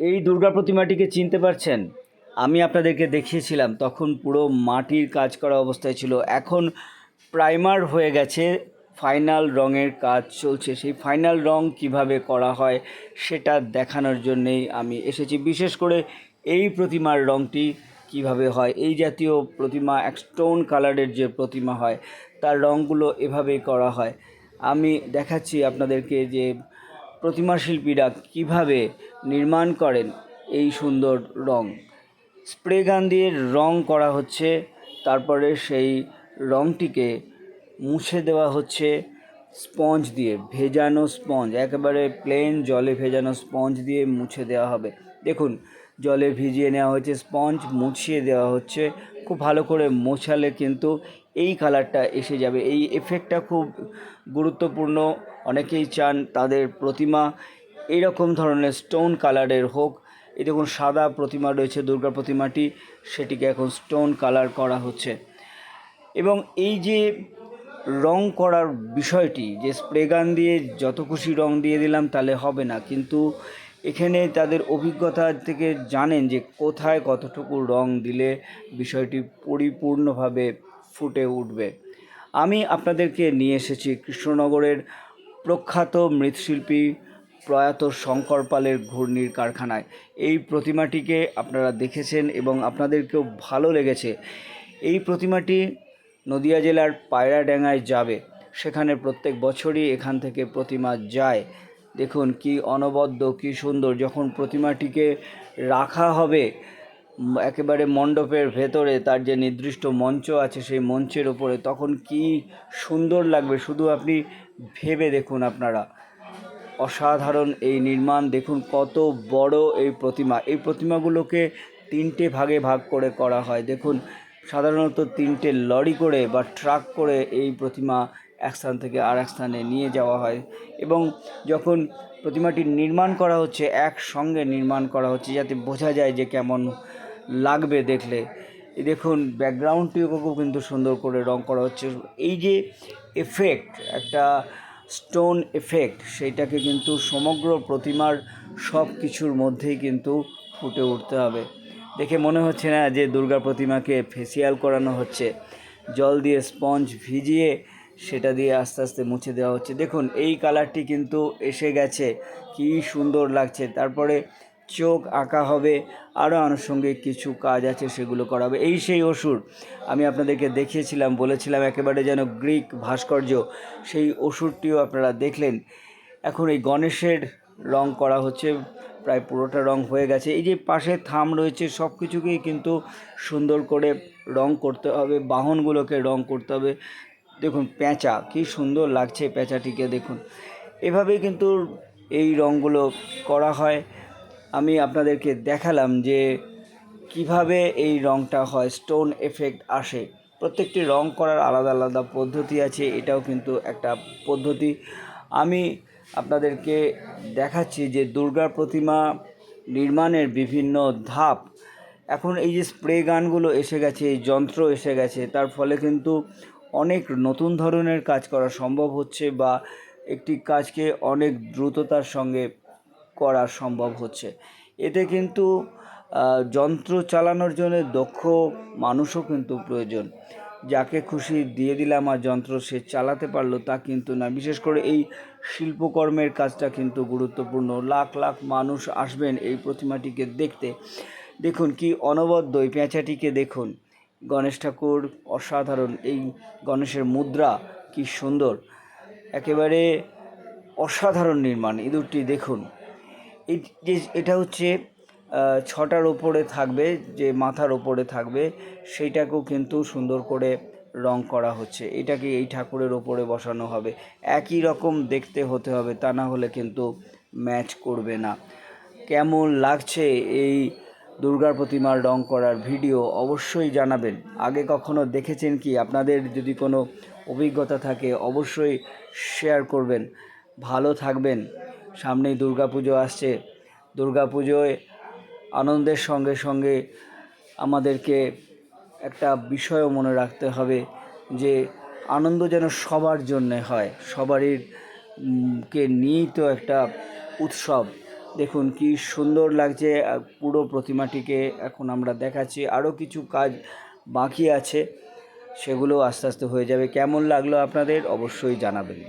এই দুর্গা প্রতিমাটিকে চিনতে পারছেন? আমি আপনাদেরকে দেখিয়েছিলাম, তখন পুরো মাটির কাজ করা অবস্থায় ছিল। এখন প্রাইমার হয়ে গেছে, ফাইনাল রঙের কাজ চলছে। সেই ফাইনাল রং কীভাবে করা হয়, সেটা দেখানোর জন্যেই আমি এসেছি। বিশেষ করে এই প্রতিমার রংটি কীভাবে হয়, এই জাতীয় প্রতিমা, এক স্টোন কালারের যে প্রতিমা হয়, তার রঙগুলো এভাবেই করা হয়। আমি দেখাচ্ছি আপনাদেরকে যে প্রতিমা শিল্পীরা কীভাবে নির্মাণ করেন এই সুন্দর রং। স্প্রে গান দিয়ে রং করা হচ্ছে, তারপরে সেই রংটিকে মুছে দেওয়া হচ্ছে স্পঞ্জ দিয়ে, ভেজানো স্পঞ্জ, একেবারে প্লেন জলে ভেজানো স্পঞ্জ দিয়ে মুছে দেওয়া হবে। দেখুন, জলে ভিজিয়ে নেওয়া হয়েছে স্পঞ্জ, মুছিয়ে দেওয়া হচ্ছে। খুব ভালো করে মোছালে কিন্তু এই কালারটা এসে যাবে। এই এফেক্টটা খুব গুরুত্বপূর্ণ। অনেকেই চান তাদের প্রতিমা এইরকম ধরনের স্টোন কালারের হোক, এই দেখুন সাদা প্রতিমা রয়েছে, দুর্গা প্রতিমাটি, সেটিকে এখন স্টোন কালার করা হচ্ছে। এবং এই যে রং করার বিষয়টি, যে স্প্রে গান দিয়ে যত খুশি রং দিয়ে দিলাম তাহলে হবে না। কিন্তু এখানে তাদের অভিজ্ঞতা থেকে জানেন যে কোথায় কতটুকু রং দিলে বিষয়টি পরিপূর্ণভাবে ফুটে উঠবে। আমি আপনাদেরকে নিয়ে এসেছি কৃষ্ণনগরের প্রখ্যাত মৃৎশিল্পী প্রয়াত শঙ্কর পালের ঘূর্ণির কারখানায়। এই প্রতিমাটিকে আপনারা দেখেছেন এবং আপনাদেরকেও ভালো লেগেছে। এই প্রতিমাটি নদিয়া জেলার পায়রাডাঙ্গায় যাবে। সেখানে প্রত্যেক বছরই এখান থেকে প্রতিমা যায়। দেখুন কি অনবদ্য, কি সুন্দর। যখন প্রতিমাটিকে রাখা হবে একেবারে মণ্ডপের ভেতরে তার যে নির্দিষ্ট মঞ্চ আছে সেই মঞ্চের ওপরে তখন কি সুন্দর লাগবে। শুধু আপনি ভেবে দেখুন আপনারা। অসাধারণ এই নির্মাণ। দেখুন কত বড় এই প্রতিমা। এই প্রতিমাগুলোকে তিনটে ভাগে ভাগ করে করা হয়। দেখুন, সাধারণত তিনটে লরি করে বা ট্রাক করে এই প্রতিমা এক স্থান থেকে আর এক স্থানে নিয়ে যাওয়া হয় এবং যখন প্রতিমাটি নির্মাণ করা হচ্ছে, একসঙ্গে নির্মাণ করা হচ্ছে, যাতে বোঝা যায় যে কেমন লাগবে দেখলে। দেখুন ব্যাকগ্রাউন্ডটিও কিন্তু সুন্দর করে রং করা হচ্ছে। এই যে এফেক্ট একটা স্টোন এফেক্ট, সেইটাকে কিন্তু সমগ্র প্রতিমার সব কিছুর মধ্যেই কিন্তু ফুটে উঠতে হবে। দেখে মনে হচ্ছে না যে দুর্গা প্রতিমাকে ফেসিয়াল করানো হচ্ছে। জল দিয়ে স্পঞ্জ ভিজিয়ে সেটা দিয়ে আস্তে আস্তে মুছে দেওয়া হচ্ছে। দেখুন, এই কালারটি কিন্তু এসে গেছে। কি সুন্দর লাগছে। তারপরে চোখ আঁকা হবে, আরও আনুষঙ্গিক কিছু কাজ আছে সেগুলো করা হবে। এই সেই অসুর, আমি আপনাদেরকে দেখিয়েছিলাম, বলেছিলাম একেবারে যেন গ্রিক ভাস্কর্য, সেই অসুরটিও আপনারা দেখলেন। এখন এই গণেশের রং করা হচ্ছে, প্রায় পুরোটা রং হয়ে গেছে। এই যে পাশে থাম রয়েছে, সব কিছুকেই কিন্তু সুন্দর করে রং করতে হবে, বাহনগুলোকে রং করতে হবে। দেখুন পেঁচা, কি সুন্দর লাগছে পেঁচাটিকে, দেখুন। এভাবেই কিন্তু এই রঙগুলো করা হয়। আমি আপনাদেরকে দেখালাম যে কীভাবে এই রঙটা হয় স্টোন এফেক্ট আসে। প্রত্যেকটি রং করার আলাদা আলাদা পদ্ধতি আছে, এটাও কিন্তু একটা পদ্ধতি। আমি আপনাদেরকে দেখাচ্ছি যে দুর্গা প্রতিমা নির্মাণের বিভিন্ন ধাপ। এখন এই যে স্প্রে গানগুলো এসে গেছে, এই যন্ত্র এসে গেছে, তার ফলে কিন্তু অনেক নতুন ধরনের কাজ করা সম্ভব হচ্ছে বা একটি কাজকে অনেক দ্রুততার সঙ্গে করা সম্ভব হচ্ছে। এতে কিন্তু যন্ত্র চালানোর জন্য দক্ষ মানুষও কিন্তু প্রয়োজন। যাকে খুশি দিয়ে দিলাম আর যন্ত্র সে চালাতে পারল তা কিন্তু না। বিশেষ করে এই শিল্পকর্মের কাজটা কিন্তু গুরুত্বপূর্ণ। লাখ লাখ মানুষ আসবেন এই প্রতিমাটিকে দেখতে। দেখুন কি অনবদ্য এই পেঁচাটিকে দেখুন। গণেশ ঠাকুর অসাধারণ। এই গণেশের মুদ্রা কি সুন্দর। একেবারে অসাধারণ নির্মাণ। ইঁদুরটি দেখুন। এটা হচ্ছে ছটার ওপরে থাকবে, যে মাথার ওপরে থাকবে, সেইটাকেও কিন্তু সুন্দর করে রং করা হচ্ছে। এটাকে এই ঠাকুরের ওপরে বসানো হবে। একই রকম দেখতে হতে হবে, তা না হলে কিন্তু ম্যাচ করবে না। কেমন লাগছে এই দুর্গার প্রতিমার রং করার ভিডিও অবশ্যই জানাবেন। আগে কখনো দেখেছেন কি? আপনাদের যদি কোনো অভিজ্ঞতা থাকে, অবশ্যই শেয়ার করবেন। ভালো থাকবেন। সামনেই দুর্গাপুজো আসছে। দুর্গাপুজোয় আনন্দের সঙ্গে সঙ্গে আমাদেরকে একটা বিষয়ও মনে রাখতে হবে যে আনন্দ যেন সবার জন্যে হয়, সবারই কে নিয়েই তো একটা উৎসব। দেখুন কি সুন্দর লাগছে পুরো প্রতিমাটিকে এখন আমরা দেখাচ্ছি। আরও কিছু কাজ বাকি আছে, সেগুলো আস্তে আস্তে হয়ে যাবে। কেমন লাগল আপনাদের? অবশ্যই জানাবেন।